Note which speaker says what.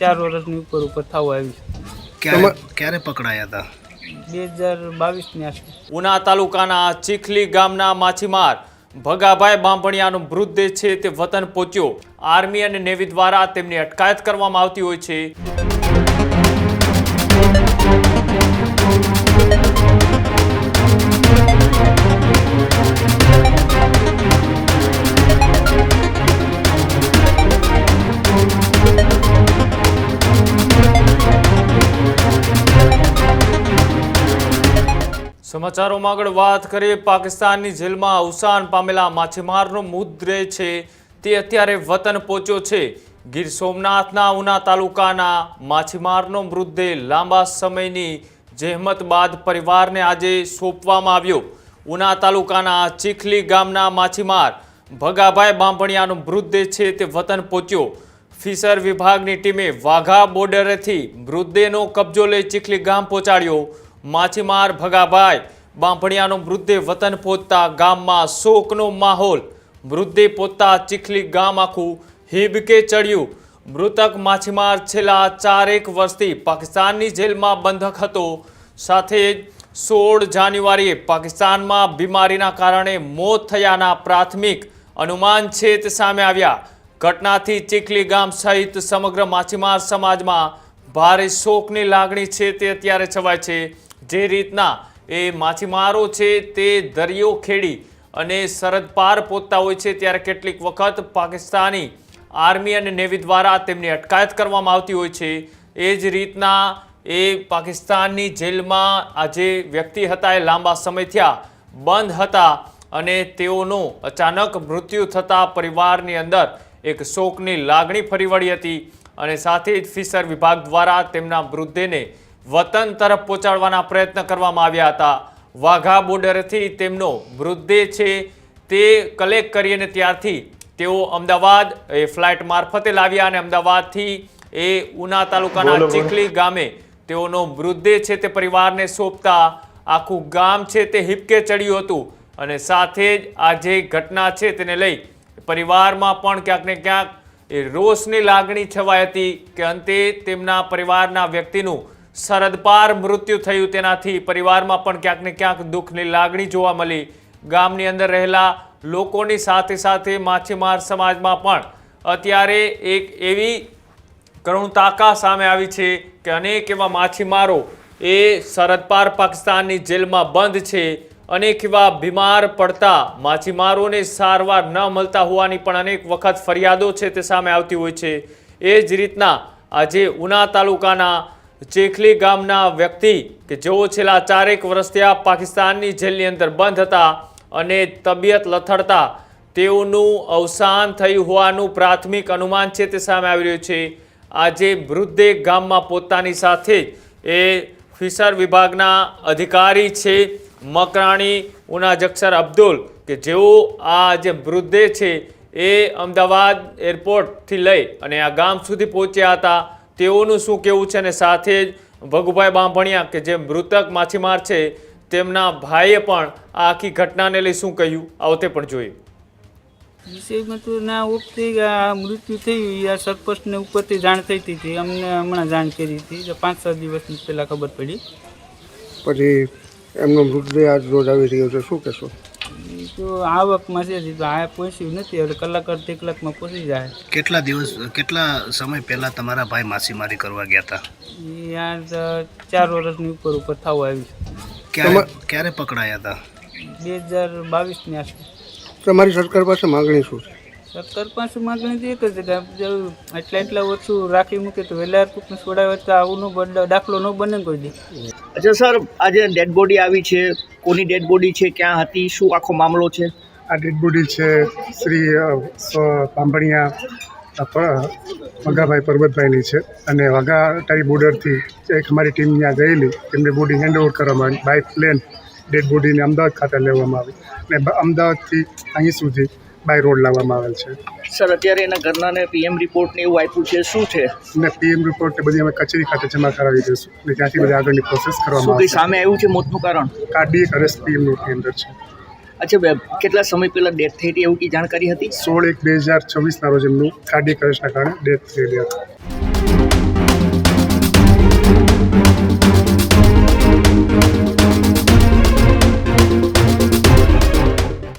Speaker 1: ચાર વર્ષની ઉપર ઉપર થવું આવી
Speaker 2: ક્યારે ક્યારે પકડાયા હતા?
Speaker 1: બે હજાર બાવીસની આસપાસ.
Speaker 3: ઉના તાલુકાના ચીખલી ગામના માછીમાર ભગાભાઈ બાંભણિયાનો મૃતદેહ છે તે વતન પહોંચ્યો. આર્મી અને નેવી દ્વારા તેમની અટકાયત કરવામાં આવતી હોય છે. સમાચારોમાં આગળ વાત કરીએ. પાકિસ્તાનની જેલમાં અવસાન પામેલા માછીમારનો મુદ્રે છે. તે અત્યારે વતન પહોંચ્યો છે. ગીર સોમનાથના ઉના તાલુકાના માછીમારનો મૃતદેહ લાંબા સમયની જહેમત બાદ પરિવારને આજે સોંપવામાં આવ્યો. ઉના તાલુકાના ચીખલી ગામના માછીમાર ભગાભાઈ બાંભણિયાનો મૃતદેહ છે તે વતન પહોંચ્યો. ફિશર વિભાગની ટીમે વાઘા બોર્ડરેથી મૃતદેહનો કબજો લઈ ચીખલી ગામ પહોંચાડ્યો. માછીમાર ભગાભાઈ, બાંભણિયાનો મૃતદેહ વતન પહોંચતા ગામમાં શોકનો માહોલ. મૃતદેહ પહોંચતા ચીખલી ગામ આખું હિબકે ચડ્યું. મૃતક માછીમાર છેલ્લા ચારેક વર્ષથી પાકિસ્તાનની જેલમાં બંધક હતો. સાથે જ સોળ જાન્યુઆરીએ પાકિસ્તાનમાં બીમારીના કારણે મોત થયાના પ્રાથમિક અનુમાન છે સામે આવ્યા. ઘટનાથી ચીખલી ગામ સહિત સમગ્ર માછીમાર સમાજમાં ભારે શોકની લાગણી છે તે અત્યારે છવાય છે. જે રીતના એ માછીમારો છે તે દરિયો ખેડી અને સરહદ પાર પહોંચતા હોય છે, ત્યારે કેટલીક વખત પાકિસ્તાની આર્મી અને નેવી દ્વારા તેમની અટકાયત કરવામાં આવતી હોય છે. એ જ રીતના એ પાકિસ્તાનની જેલમાં આ જે વ્યક્તિ હતા, એ લાંબા સમય થયા બંધ હતા અને તેઓનું અચાનક મૃત્યુ થતાં પરિવારની અંદર એક શોકની લાગણી ફરી વળી હતી અને સાથે જ ફિશર વિભાગ દ્વારા તેમના મૃતદેહને વતન તરફ પહોંચાડવાના પ્રયત્ન કરવામાં આવ્યા હતા. વાઘા બોર્ડરથી તેમનો મૃતદેહ છે તે કલેક્ટ કરી અને ત્યારથી તેઓ અમદાવાદ એ ફ્લાઇટ મારફતે લાવ્યા અને અમદાવાદથી એ ઉના તાલુકાના ચીખલી ગામે તેઓનો મૃતદેહ છે તે પરિવારને સોંપતા આખું ગામ છે તે હિપકે ચડ્યું હતું. અને સાથે જ આ જે ઘટના છે તેને લઈ પરિવારમાં પણ ક્યાંક ને ક્યાંક એ રોષની લાગણી છવાઈ હતી કે અંતે તેમના પરિવારના વ્યક્તિનું સરહદ પાર મૃત્યુ થયું તેનાથી પરિવારમાં પણ ક્યાંક ને ક્યાંક દુઃખની લાગણી જોવા મળી. ગામની અંદર રહેલા લોકોની સાથે સાથે માછીમાર સમાજમાં પણ અત્યારે એક એવી કરુણતાકા સામે આવી છે કે અનેક એવા માછીમારો એ સરહદ પાર પાકિસ્તાનની જેલમાં બંધ છે. અનેક એવા બીમાર પડતા માછીમારોને સારવાર ન મળતા હોવાની પણ અનેક વખત ફરિયાદો છે તે સામે આવતી હોય છે. એ જ રીતના આજે ઉના તાલુકાના ચેખલી ગામના વ્યક્તિ કે જેઓ છેલ્લા ચારેક વર્ષથી આ પાકિસ્તાનની જેલની અંદર બંધ હતા અને તબિયત લથડતા તેઓનું અવસાન થયું હોવાનું પ્રાથમિક અનુમાન છે તે સામે આવી રહ્યું છે. આજે વૃદ્ધે ગામમાં પોતાની સાથે એ ફિશર વિભાગના અધિકારી છે મકરાણી ઉના જક્ષર અબ્દુલ કે જેઓ આ જે વૃદ્ધે છે એ અમદાવાદ એરપોર્ટથી લઈ અને આ ગામ સુધી પહોંચ્યા હતા. તેઓનું શું કેવું છે અને સાથે જ ભગુભાઈ બાંભણિયા કે જે મૃતક માછીમાર છે તેમના ભાઈએ પણ આ આખી ઘટનાને લઈ શું કહ્યું? આવતે પણ જોઈએ.
Speaker 1: વિષયમાં તો ના ઉપથી આ મૃત્યુ થયું આ સરપંચને ઉપરથી જાણ થઈ હતી અમને હમણાં જાણ કરી હતી પાંચ સાત દિવસ પહેલાં ખબર પડી.
Speaker 4: પછી એમનો મૃતદેહ આજ રોજ આવી રહ્યો છે શું કહેશો?
Speaker 1: તો આવકમાં છે તો આ પહોંચ્યું નથી હવે કલાક અડધી કલાકમાં પહોંચી જાય.
Speaker 2: કેટલા દિવસ કેટલા સમય પહેલા તમારા ભાઈ માછીમારી કરવા ગયા હતા?
Speaker 1: યાર ચાર વર્ષની ઉપર ઉપર થવું આવી
Speaker 2: ક્યારે ક્યારે પકડાયા હતા?
Speaker 1: બે હજાર બાવીસની આસપાસ.
Speaker 4: તમારી સરકાર પાસે માગણી શું છે?
Speaker 1: સરકાર પાસે માગણી તો એક જ એટલા એટલા ઓછું રાખી મૂકે તો વહેલા ટૂંકને છોડાવે તો આવું ન દાખલો ન બને કોઈ દી.
Speaker 5: અચ્છા સર આજે ડેડ બોડી આવી છે. કોની ડેડ બોડી છે? ક્યાં હતી? શું આખો મામલો છે?
Speaker 4: આ ડેડ બોડી છે શ્રી સ- પાંભણિયા વાઘાભાઈ પરબતભાઈની છે. અને વાઘા ટાઈ બોર્ડરથી એક અમારી ટીમ ત્યાં ગયેલી. એમની બોડી હેન્ડઓવર કરવામાં આવી. બાય પ્લેન ડેડ બોડીને અમદાવાદ ખાતે લેવામાં આવી. અને અમદાવાદથી અહીં સુધી બાય રોડ લાવવામાં આવેલ છે.
Speaker 5: સર અત્યારે એના ઘરનાને પીએમ રિપોર્ટ ને એવું આપ્યું છે. શું છે?
Speaker 4: અને પીએમ રિપોર્ટ ને બધી અમે કચેરી ખાતે જમા કરાવી દઈશું. ને ત્યાંથી બધી આગળની પ્રોસેસ કરવામાં આવશે.
Speaker 5: સામે આવ્યું છે મોતનું કારણ?
Speaker 4: કાર્ડિયક અરેસ્ટ પીએમની અંદર છે.
Speaker 5: અચ્છા બે- કેટલા સમય પહેલાં ડેથ થઈ હતી? એવું જાણકારી હતી?
Speaker 4: સોળ એક બે હજાર છવ્વીસના રોજ એમનું કાર્ડિયક અરેસ્ટના કારણે ડેથ થયેલી હતી.